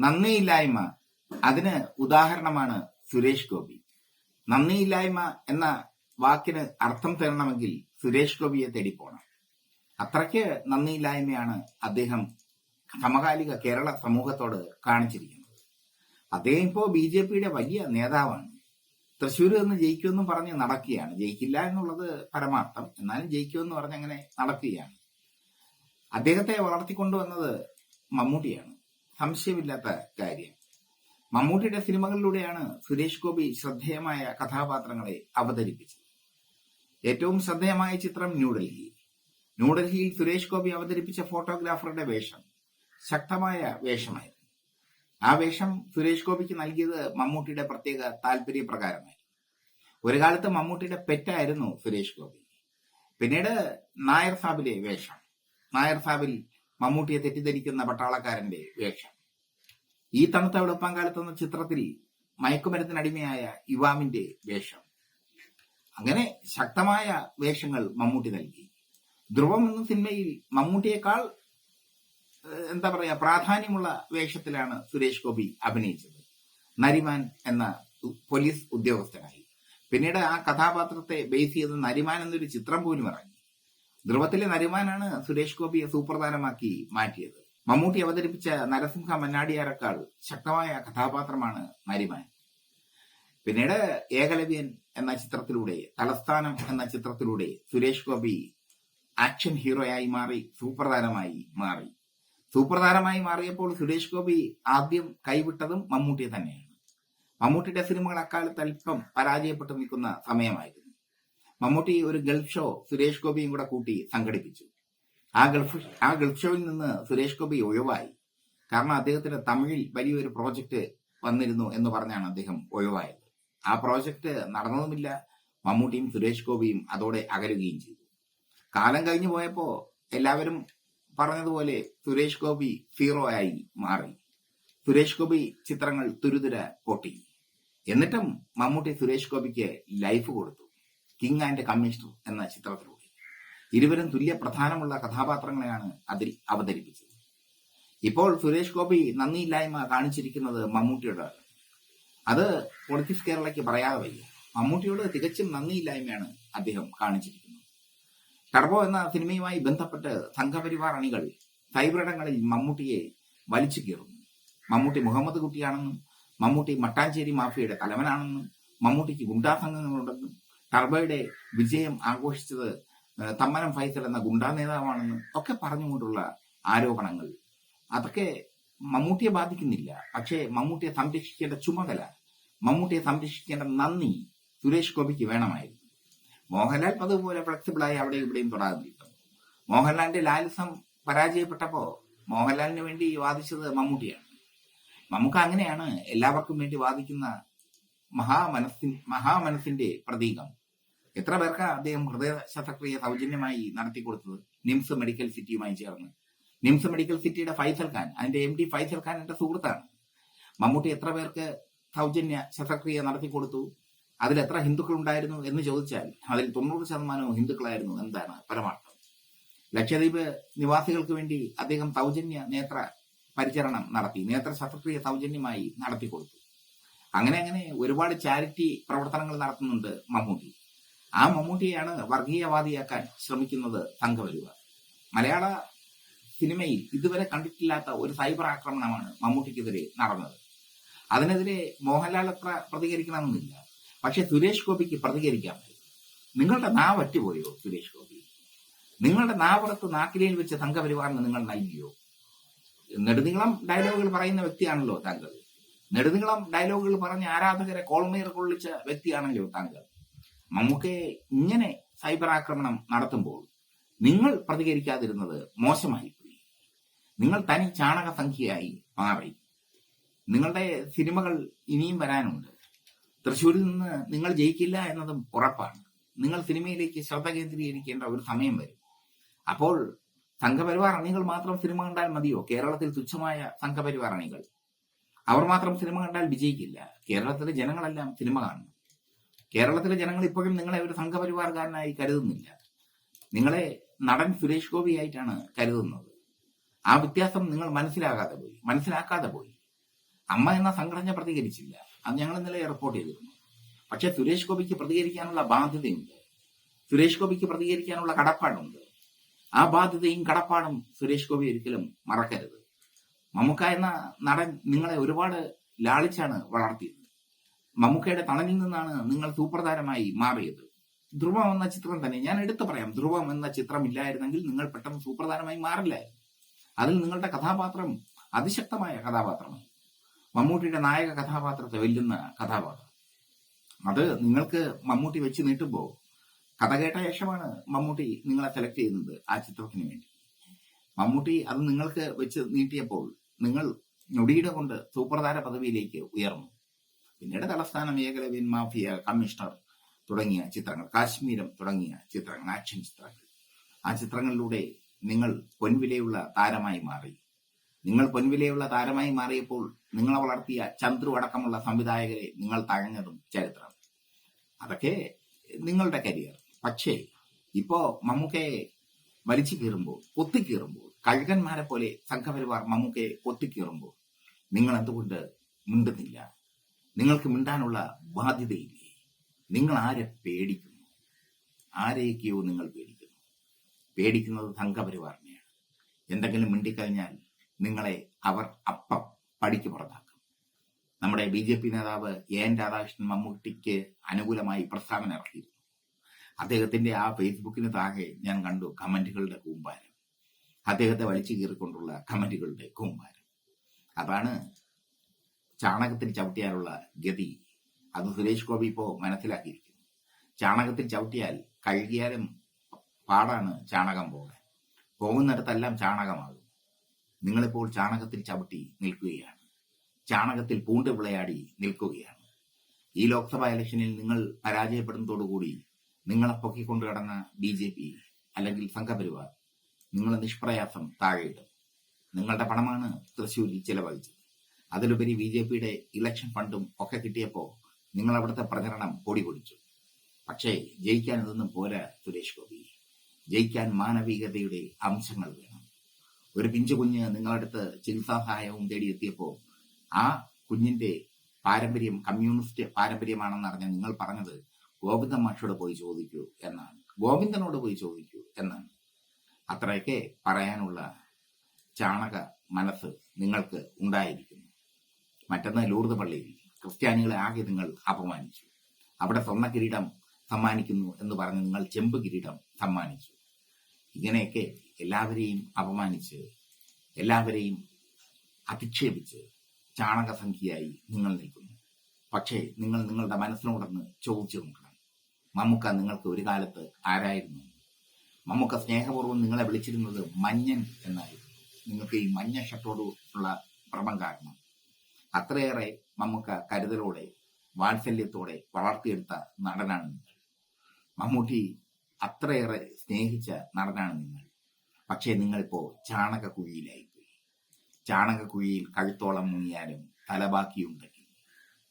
നന്ദിയില്ലായ്മ. അതിന് ഉദാഹരണമാണ് സുരേഷ് ഗോപി. നന്ദിയില്ലായ്മ എന്ന വാക്കിന് അർത്ഥം തരണമെങ്കിൽ സുരേഷ് ഗോപിയെ തേടി പോണം അത്രയ്ക്ക് നന്ദിയില്ലായ്മയാണ് അദ്ദേഹം സമകാലിക കേരള സമൂഹത്തോട് കാണിച്ചിരിക്കുന്നത്. അദ്ദേഹം ഇപ്പോ ബി ജെ പിയുടെ വലിയ നേതാവാണ്. തൃശ്ശൂർ നിന്ന് ജയിക്കുമെന്നും പറഞ്ഞ് നടക്കുകയാണ്. ജയിക്കില്ല എന്നുള്ളത് പരമാർത്ഥം. എന്നാലും ജയിക്കുമെന്ന് പറഞ്ഞ് അങ്ങനെ നടക്കുകയാണ്. അദ്ദേഹത്തെ വളർത്തിക്കൊണ്ടുവന്നത് മമ്മൂട്ടിയാണ്. സംശയമില്ലാത്ത കാര്യം. മമ്മൂട്ടിയുടെ സിനിമകളിലൂടെയാണ് സുരേഷ് ഗോപി ശ്രദ്ധേയമായ കഥാപാത്രങ്ങളെ അവതരിപ്പിച്ചത്. ഏറ്റവും ശ്രദ്ധേയമായ ചിത്രം ന്യൂഡൽഹി. ന്യൂഡൽഹിയിൽ സുരേഷ് ഗോപി അവതരിപ്പിച്ച ഫോട്ടോഗ്രാഫറുടെ വേഷം ശക്തമായ വേഷമായിരുന്നു. ആ വേഷം സുരേഷ് ഗോപിക്ക് നൽകിയത് മമ്മൂട്ടിയുടെ പ്രത്യേക താല്പര്യപ്രകാരമായി. ഒരു കാലത്ത് മമ്മൂട്ടിയുടെ പെറ്റായിരുന്നു സുരേഷ് ഗോപി. പിന്നീട് നായർ സാബിലെ വേഷം. നായർ സാബിൽ മമ്മൂട്ടിയെ തെറ്റിദ്ധരിക്കുന്ന പട്ടാളക്കാരന്റെ വേഷം. ഈ തണുത്ത വെളുപ്പാങ്കാലത്ത് എന്ന ചിത്രത്തിൽ മയക്കുമരുന്നിനടിമയായ യുവാമിന്റെ വേഷം. അങ്ങനെ ശക്തമായ വേഷങ്ങൾ മമ്മൂട്ടി നൽകി. ധ്രുവം എന്ന സിനിമയിൽ മമ്മൂട്ടിയേക്കാൾ എന്താ പറയാ പ്രാധാന്യമുള്ള വേഷത്തിലാണ് സുരേഷ് ഗോപി അഭിനയിച്ചത്. നരിമാൻ എന്ന പോലീസ് ഉദ്യോഗസ്ഥനായി. പിന്നീട് ആ കഥാപാത്രത്തെ ബേസ് ചെയ്ത് നരിമാൻ എന്നൊരു ചിത്രം പോലും ഇറങ്ങി. ധ്രുവത്തിലെ നരിമാനാണ് സുരേഷ് ഗോപിയെ സൂപ്രധാനമാക്കി മാറ്റിയത്. മമ്മൂട്ടി അവതരിപ്പിച്ച നരസിംഹ മന്നാടിയാരക്കാൾ ശക്തമായ കഥാപാത്രമാണ് നരിമാൻ. പിന്നീട് ഏകലവ്യൻ എന്ന ചിത്രത്തിലൂടെ തലസ്ഥാനം എന്ന ചിത്രത്തിലൂടെ സുരേഷ് ഗോപി ആക്ഷൻ ഹീറോയായി മാറി സൂപ്രധാനമായി മാറി. സൂപ്രധാനമായി മാറിയപ്പോൾ സുരേഷ് ഗോപി ആദ്യം കൈവിട്ടതും മമ്മൂട്ടിയെ തന്നെയാണ്. മമ്മൂട്ടിയുടെ സിനിമകൾ അക്കാലത്ത് അല്പം പരാജയപ്പെട്ടു നിൽക്കുന്ന സമയമായിരുന്നു. മമ്മൂട്ടി ഒരു ഗൾഫ് ഷോ സുരേഷ് ഗോപിയും കൂടെ കൂട്ടി സംഘടിപ്പിച്ചു. ആ ഗൾഫ് ആ ഗൾഫ് ഷോയിൽ നിന്ന് സുരേഷ് ഗോപി ഒഴിവായി. കാരണം അദ്ദേഹത്തിന് തമിഴിൽ വലിയൊരു പ്രോജക്റ്റ് വന്നിരുന്നു എന്ന് പറഞ്ഞാണ് അദ്ദേഹം ഒഴിവായത്. ആ പ്രോജക്റ്റ് നടന്നതുമില്ല. മമ്മൂട്ടിയും സുരേഷ് ഗോപിയും അതോടെ അകലുകയും ചെയ്തു. കാലം കഴിഞ്ഞു പോയപ്പോ എല്ലാവരും പറഞ്ഞതുപോലെ സുരേഷ് ഗോപി സീറോ ആയി മാറി. സുരേഷ് ഗോപി ചിത്രങ്ങൾ തുരുതുര പൊട്ടി. എന്നിട്ടും മമ്മൂട്ടി സുരേഷ് ഗോപിക്ക് ലൈഫ് കൊടുത്തു. കിങ് ആൻഡ് കമ്മീഷണർ എന്ന ചിത്രത്തിലൂടെ. ഇരുവരും തുല്യ പ്രധാനമുള്ള കഥാപാത്രങ്ങളെയാണ് അതിൽ അവതരിപ്പിച്ചത്. ഇപ്പോൾ സുരേഷ് ഗോപി നന്ദിയില്ലായ്മ കാണിച്ചിരിക്കുന്നത് മമ്മൂട്ടിയുടെ അത് പൊളിറ്റിക്സ് കേരളയ്ക്ക് പറയാതെ വയ്യ. മമ്മൂട്ടിയോട് തികച്ചും നന്ദിയില്ലായ്മയാണ് അദ്ദേഹം കാണിച്ചിരിക്കുന്നത്. ടർബോ എന്ന സിനിമയുമായി ബന്ധപ്പെട്ട് സംഘപരിവാർ അണികൾ സൈബറിടങ്ങളിൽ മമ്മൂട്ടിയെ വലിച്ചു കീറുന്നു. മമ്മൂട്ടി മുഹമ്മദ് കുട്ടിയാണെന്നും മമ്മൂട്ടി മട്ടാഞ്ചേരി മാഫിയയുടെ തലവനാണെന്നും മമ്മൂട്ടിക്ക് ഗുണ്ടാ സംഘങ്ങളുണ്ടെന്നും ടർബോയുടെ വിജയം ആഘോഷിച്ചത് തമ്മനം ഫൈസൽ എന്ന ഗുണ്ടാ നേതാവാണെന്നും ഒക്കെ പറഞ്ഞുകൊണ്ടുള്ള ആരോപണങ്ങൾ. അതൊക്കെ മമ്മൂട്ടിയെ ബാധിക്കുന്നില്ല. പക്ഷേ മമ്മൂട്ടിയെ സംരക്ഷിക്കേണ്ട ചുമതല മമ്മൂട്ടിയെ സംരക്ഷിക്കേണ്ട നന്ദി സുരേഷ് ഗോപിക്ക് വേണമായിരുന്നു. മോഹൻലാൽ പതുപോലെ ഫ്ലെക്സിബിളായി അവിടെ ഇവിടെയും തൊടാതിരിക്കും മോഹൻലാലിന്റെ ലാലിസം പരാജയപ്പെട്ടപ്പോ മോഹൻലാലിന് വേണ്ടി വാദിച്ചത് മമ്മൂട്ടിയാണ്. നമുക്ക് അങ്ങനെയാണ് എല്ലാവർക്കും വേണ്ടി വാദിക്കുന്ന മഹാമനസ്സിൻ മഹാമനസ്സിന്റെ പ്രതീകം. എത്ര പേർക്ക് അദ്ദേഹം ഹൃദയ ശസ്ത്രക്രിയ സൗജന്യമായി നടത്തിക്കൊടുത്തത്? നിംസ് മെഡിക്കൽ സിറ്റിയുമായി ചേർന്ന്. നിംസ് മെഡിക്കൽ സിറ്റിയുടെ ഫൈസൽ ഖാൻ അതിന്റെ എം ഡി ഫൈസൽ ഖാൻ എന്റെ സുഹൃത്താണ്. മമ്മൂട്ടി എത്ര പേർക്ക് സൗജന്യ ശസ്ത്രക്രിയ നടത്തിക്കൊടുത്തു? അതിൽ എത്ര ഹിന്ദുക്കൾ ഉണ്ടായിരുന്നു എന്ന് ചോദിച്ചാൽ അതിൽ തൊണ്ണൂറ് ശതമാനവും ഹിന്ദുക്കളായിരുന്നു എന്താണ് പരമാർത്ഥം. ലക്ഷദ്വീപ് നിവാസികൾക്ക് വേണ്ടി അദ്ദേഹം സൗജന്യ നേത്ര പരിചരണം നടത്തി നേത്ര ശസ്ത്രക്രിയ സൗജന്യമായി നടത്തിക്കൊടുത്തു. അങ്ങനെ അങ്ങനെ ഒരുപാട് ചാരിറ്റി പ്രവർത്തനങ്ങൾ നടത്തുന്നുണ്ട് മമ്മൂട്ടി. ആ മമ്മൂട്ടിയെയാണ് വർഗീയവാദിയാക്കാൻ ശ്രമിക്കുന്നത് തങ്കവരുവ. മലയാള സിനിമയിൽ ഇതുവരെ കണ്ടിട്ടില്ലാത്ത ഒരു സൈബർ ആക്രമണമാണ് മമ്മൂട്ടിക്കെതിരെ നടന്നത്. അതിനെതിരെ മോഹൻലാൽ അത്ര പ്രതികരിക്കണമെന്നില്ല. പക്ഷെ സുരേഷ് ഗോപിക്ക് പ്രതികരിക്കാൻ നിങ്ങളുടെ നാവ് അറ്റുപോയോ സുരേഷ് ഗോപി? നിങ്ങളുടെ നാവറത്ത് നാക്കിലയിൽ വെച്ച് തങ്കപരിവാറിന് നിങ്ങൾ നൽകിയോ നെടുനീളം ഡയലോഗുകൾ പറയുന്ന വ്യക്തിയാണല്ലോ താങ്കൾ. നെടുനീളം ഡയലോഗുകൾ പറഞ്ഞ് ആരാധകരെ കോൾമേർ കൊള്ളിച്ച വ്യക്തിയാണല്ലോ താങ്കൾ. മമ്മൂക്കയെ ഇങ്ങനെ സൈബർ ആക്രമണം നടത്തുമ്പോൾ നിങ്ങൾ പ്രതികരിക്കാതിരുന്നത് മോശമായിപ്പോയി. നിങ്ങൾ തനി ചാണക സംഖ്യയായി മാറി. നിങ്ങളുടെ സിനിമകൾ ഇനിയും വരാനുണ്ട്. തൃശ്ശൂരിൽ നിന്ന് നിങ്ങൾ ജയിക്കില്ല എന്നതും ഉറപ്പാണ്. നിങ്ങൾ സിനിമയിലേക്ക് ശ്രദ്ധ കേന്ദ്രീകരിക്കേണ്ട ഒരു സമയം വരും. അപ്പോൾ സംഘപരിവാർ അണികൾ മാത്രം സിനിമ കണ്ടാൽ മതിയോ? കേരളത്തിൽ തുച്ഛമായ സംഘപരിവാർ അണികൾ. അവർ മാത്രം സിനിമ കണ്ടാൽ വിജയിക്കില്ല. കേരളത്തിലെ ജനങ്ങളെല്ലാം സിനിമ കാണണം. കേരളത്തിലെ ജനങ്ങൾ ഇപ്പോഴും നിങ്ങളെ ഒരു സംഘപരിവാർകാരനായി കരുതുന്നില്ല. നിങ്ങളെ നടൻ സുരേഷ് ഗോപിയായിട്ടാണ് കരുതുന്നത്. ആ വ്യത്യാസം നിങ്ങൾ മനസ്സിലാകാതെ പോയി. മനസ്സിലാക്കാതെ പോയി. അമ്മ എന്ന സംഘടന പ്രതികരിച്ചില്ല. അത് ഞങ്ങൾ ഇന്നലെ റിപ്പോർട്ട് ചെയ്തിരുന്നു. പക്ഷെ സുരേഷ് ഗോപിക്ക് പ്രതികരിക്കാനുള്ള ബാധ്യതയുണ്ട്. സുരേഷ് ഗോപിക്ക് പ്രതികരിക്കാനുള്ള കടപ്പാടുണ്ട്. ആ ബാധ്യതയും കടപ്പാടും സുരേഷ് ഗോപി ഒരിക്കലും മറക്കരുത്. മമ്മൂക്ക എന്ന നടൻ നിങ്ങളെ ഒരുപാട് ലാളിച്ചാണ് വളർത്തിയത്. മമ്മൂക്കയുടെ തണലിൽ നിന്നാണ് നിങ്ങൾ സൂപ്പർ താരമായി മാറിയത്. ധ്രുവം എന്ന ചിത്രം തന്നെ ഞാൻ എടുത്തു പറയാം ധ്രുവം എന്ന ചിത്രം ഇല്ലായിരുന്നെങ്കിൽ നിങ്ങൾ പെട്ടെന്ന് സൂപ്പർ താരമായി മാറില്ലായിരുന്നു. അതിൽ നിങ്ങളുടെ കഥാപാത്രം അതിശക്തമായ കഥാപാത്രമാണ്. മമ്മൂട്ടിയുടെ നായക കഥാപാത്രത്തെ വെല്ലുന്ന കഥാപാത്രം. അത് നിങ്ങൾക്ക് മമ്മൂട്ടി വെച്ച് നീട്ടുമ്പോൾ കഥ കേട്ട ശേഷമാണ് മമ്മൂട്ടി നിങ്ങളെ സെലക്ട് ചെയ്യുന്നത് ആ ചിത്രത്തിന് വേണ്ടി. മമ്മൂട്ടി അത് നിങ്ങൾക്ക് വെച്ച് നീട്ടിയപ്പോൾ നിങ്ങൾ ഞൊടിയുടെ കൊണ്ട് സൂപ്പർതാര പദവിയിലേക്ക് ഉയർന്നു. പിന്നീട് തലസ്ഥാന മേഖലവിൻ മാഫിയ കമ്മീഷണർ തുടങ്ങിയ ചിത്രങ്ങൾ കാശ്മീരം തുടങ്ങിയ ചിത്രങ്ങൾ ആക്ഷൻ ചിത്രങ്ങൾ. ആ ചിത്രങ്ങളിലൂടെ നിങ്ങൾ പൊൻവിലയുള്ള താരമായി മാറി. നിങ്ങൾ പൊൻവിലയുള്ള താരമായി മാറിയപ്പോൾ നിങ്ങളെ വളർത്തിയ ചന്ദ്രു അടക്കമുള്ള സംവിധായകരെ നിങ്ങൾ തഴഞ്ഞതും ചരിത്രം. അതൊക്കെ നിങ്ങളുടെ കരിയർ. പക്ഷേ ഇപ്പോ മമ്മൂക്കയെ വലിച്ചു കീറുമ്പോൾ കൊത്തിക്കീറുമ്പോൾ കഴുകന്മാരെ പോലെ സംഘപരിവാർ മമ്മൂക്കയെ കൊത്തിക്കീറുമ്പോൾ നിങ്ങൾ എന്തുകൊണ്ട് മിണ്ടുന്നില്ല? നിങ്ങൾക്ക് മിണ്ടാനുള്ള ബാധ്യതയില്ലേ? നിങ്ങൾ ആരെ പേടിക്കുന്നു? ആരെയൊക്കെയോ നിങ്ങൾ പേടിക്കുന്നു? പേടിക്കുന്നത് സംഘപരിവാറിനെയാണ്. എന്തെങ്കിലും മിണ്ടിക്കഴിഞ്ഞാൽ നിങ്ങളെ അവർ അപ്പം പടിക്ക് പുറത്താക്കും. നമ്മുടെ ബി ജെ പി നേതാവ് എ എൻ രാധാകൃഷ്ണൻ മമ്മൂട്ടിക്ക് അനുകൂലമായി പ്രസ്താവന ഇറക്കിയിരുന്നു. അദ്ദേഹത്തിന്റെ ആ ഫേസ്ബുക്കിന് താഴെ ഞാൻ കണ്ടു കമന്റുകളുടെ കൂമ്പാരം. അദ്ദേഹത്തെ വലിച്ചു കീറിക്കൊണ്ടുള്ള കമന്റുകളുടെ കൂമ്പാരം. അതാണ് ചാണകത്തിൽ ചവിട്ടിയാലുള്ള ഗതി അത് സുരേഷ് ഗോപി ഇപ്പോ മനസ്സിലാക്കിയിരിക്കുന്നു. ചാണകത്തിൽ ചവിട്ടിയാൽ കഴുകിയാലും പാടാണ് ചാണകം പോകാൻ. പോകുന്നിടത്തെല്ലാം ചാണകമാകും. നിങ്ങളിപ്പോൾ ചാണകത്തിൽ ചവിട്ടി നിൽക്കുകയാണ്. ചാണകത്തിൽ പൂണ്ട് വിളയാടി നിൽക്കുകയാണ്. ഈ ലോക്സഭാ ഇലക്ഷനിൽ നിങ്ങൾ പരാജയപ്പെടുന്നതോടുകൂടി നിങ്ങളെ പൊക്കിക്കൊണ്ടു കിടന്ന ബി ജെ പി അല്ലെങ്കിൽ സംഘപരിവാർ നിങ്ങളെ നിഷ്പ്രയാസം താഴെയിടും. നിങ്ങളുടെ പണമാണ് തൃശ്ശൂരിൽ ചിലവഴിച്ചത്. അതിലുപരി ബി ജെ പിയുടെ ഇലക്ഷൻ ഫണ്ടും ഒക്കെ കിട്ടിയപ്പോൾ നിങ്ങൾ അവിടുത്തെ പ്രചരണം പൊടി പൊടിച്ചു പക്ഷേ ജയിക്കാൻ ഇതൊന്നും പോരാ സുരേഷ് ഗോപി. ജയിക്കാൻ മാനവികതയുടെ അംശങ്ങൾ വേണം. ഒരു പിഞ്ചു കുഞ്ഞ് നിങ്ങളടുത്ത് ചികിത്സാസഹായവും തേടിയെത്തിയപ്പോൾ ആ കുഞ്ഞിന്റെ പാരമ്പര്യം കമ്മ്യൂണിസ്റ്റ് പാരമ്പര്യമാണെന്ന് അറിഞ്ഞ നിങ്ങൾ പറഞ്ഞത് ഗോവിന്ദൻ മാഷോട് പോയി ചോദിക്കൂ എന്നാണ്. ഗോവിന്ദനോട് പോയി ചോദിക്കൂ എന്നാണ്. അത്രയൊക്കെ പറയാനുള്ള ചാണക മനസ്സ് നിങ്ങൾക്ക് ഉണ്ടായിരിക്കുന്നു. മറ്റൊന്ന് ലൂർദ് പള്ളിയിൽ ക്രിസ്ത്യാനികളെ ആകെ നിങ്ങൾ അപമാനിച്ചു. അവിടെ സ്വർണ കിരീടം സമ്മാനിക്കുന്നു എന്ന് പറഞ്ഞ് നിങ്ങൾ ചെമ്പ് കിരീടം സമ്മാനിച്ചു. ഇങ്ങനെയൊക്കെ എല്ലാവരെയും അപമാനിച്ച് എല്ലാവരെയും അധിക്ഷേപിച്ച് ചാണകസംഖ്യയായി നിങ്ങൾ നിൽക്കുന്നു. പക്ഷേ നിങ്ങൾ നിങ്ങളുടെ മനസ്സിനോടൊന്ന് ചോദിച്ചു നോക്കണം. മമ്മുക്ക നിങ്ങൾക്ക് ഒരു കാലത്ത് ആരായിരുന്നു? മമ്മുക്ക സ്നേഹപൂർവം നിങ്ങളെ വിളിച്ചിരുന്നത് മഞ്ഞൻ എന്നായിരുന്നു. നിങ്ങൾക്ക് ഈ മഞ്ഞ ഷട്ടോടുള്ള ഭ്രമം കാരണം അത്രയേറെ നമുക്ക് കരുതലോടെ വാത്സല്യത്തോടെ വളർത്തിയെടുത്ത നടനാണ് നിങ്ങൾ. മമ്മൂട്ടി അത്രയേറെ സ്നേഹിച്ച നടനാണ് നിങ്ങൾ. പക്ഷേ നിങ്ങളിപ്പോ ചാണകക്കുഴിയിലായിപ്പോയി. ചാണകക്കുഴിയിൽ കഴുത്തോളം മുങ്ങിയാലും തല തലബാക്കിയുണ്ടെങ്കിൽ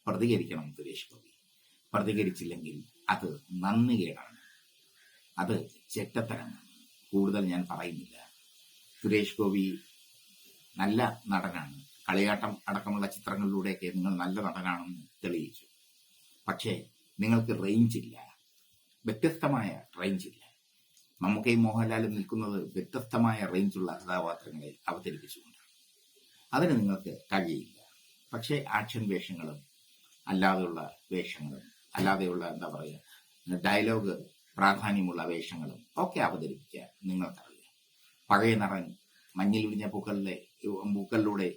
പ്രതികരിക്കണം സുരേഷ് ഗോപി. പ്രതികരിച്ചില്ലെങ്കിൽ അത് നന്ദികേടാണ്. അത് ചെറ്റത്തരമാണ്. കൂടുതൽ ഞാൻ പറയുന്നില്ല. സുരേഷ് ഗോപി നല്ല നടനാണ്. കളിയാട്ടം അടക്കമുള്ള ചിത്രങ്ങളിലൂടെയൊക്കെ നിങ്ങൾ നല്ല നടനാണെന്ന് തെളിയിച്ചു. പക്ഷേ നിങ്ങൾക്ക് റേഞ്ച് ഇല്ല. വ്യത്യസ്തമായ റേഞ്ച് ഇല്ല. മമ്മൂക്കയും മോഹൻലാലും നിൽക്കുന്നത് വ്യത്യസ്തമായ റേഞ്ചുള്ള കഥാപാത്രങ്ങളെ അവതരിപ്പിച്ചുകൊണ്ടാണ് അതിന് നിങ്ങൾക്ക് കഴിയില്ല. പക്ഷേ ആക്ഷൻ വേഷങ്ങളും അല്ലാതെയുള്ള വേഷങ്ങളും അല്ലാതെയുള്ള എന്താ പറയുക ഡയലോഗ് പ്രാധാന്യമുള്ള വേഷങ്ങളും ഒക്കെ അവതരിപ്പിക്കാൻ നിങ്ങൾക്കറിയാം. പഴയ നടൻ മഞ്ഞിൽ വിരിഞ്ഞ പൂക്കളിലെ പൂക്കളിലൂടെ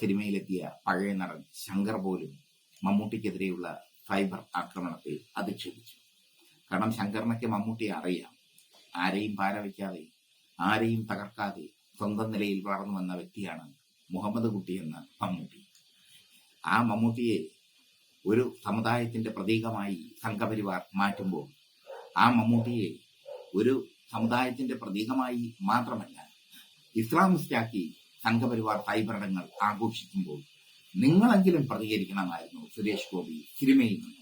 സിനിമയിലെത്തിയ പഴയ നടൻ ശങ്കർ പോലും മമ്മൂട്ടിക്കെതിരെയുള്ള സൈബർ ആക്രമണത്തെ അധിക്ഷേപിച്ചു. കാരണം ശങ്കറിനൊക്കെ മമ്മൂട്ടി അറിയാം. ആരെയും പാരവയ്ക്കാതെ ആരെയും തകർക്കാതെ സ്വന്തം നിലയിൽ വളർന്നു വന്ന വ്യക്തിയാണ് മുഹമ്മദ് കുട്ടി എന്ന മമ്മൂട്ടി. ആ മമ്മൂട്ടിയെ ഒരു സമുദായത്തിന്റെ പ്രതീകമായി സംഘപരിവാർ മാറ്റുമ്പോൾ ആ മമ്മൂട്ടിയെ ഒരു സമുദായത്തിന്റെ പ്രതീകമായി മാത്രമല്ല ഇസ്ലാമിസ്റ്റാക്കി സംഘപരിവാർ സൈബറിടങ്ങൾ ആഘോഷിക്കുമ്പോൾ നിങ്ങളെങ്കിലും പ്രതികരിക്കണമായിരുന്നു സുരേഷ് ഗോപി സിനിമയിൽ നിന്ന്.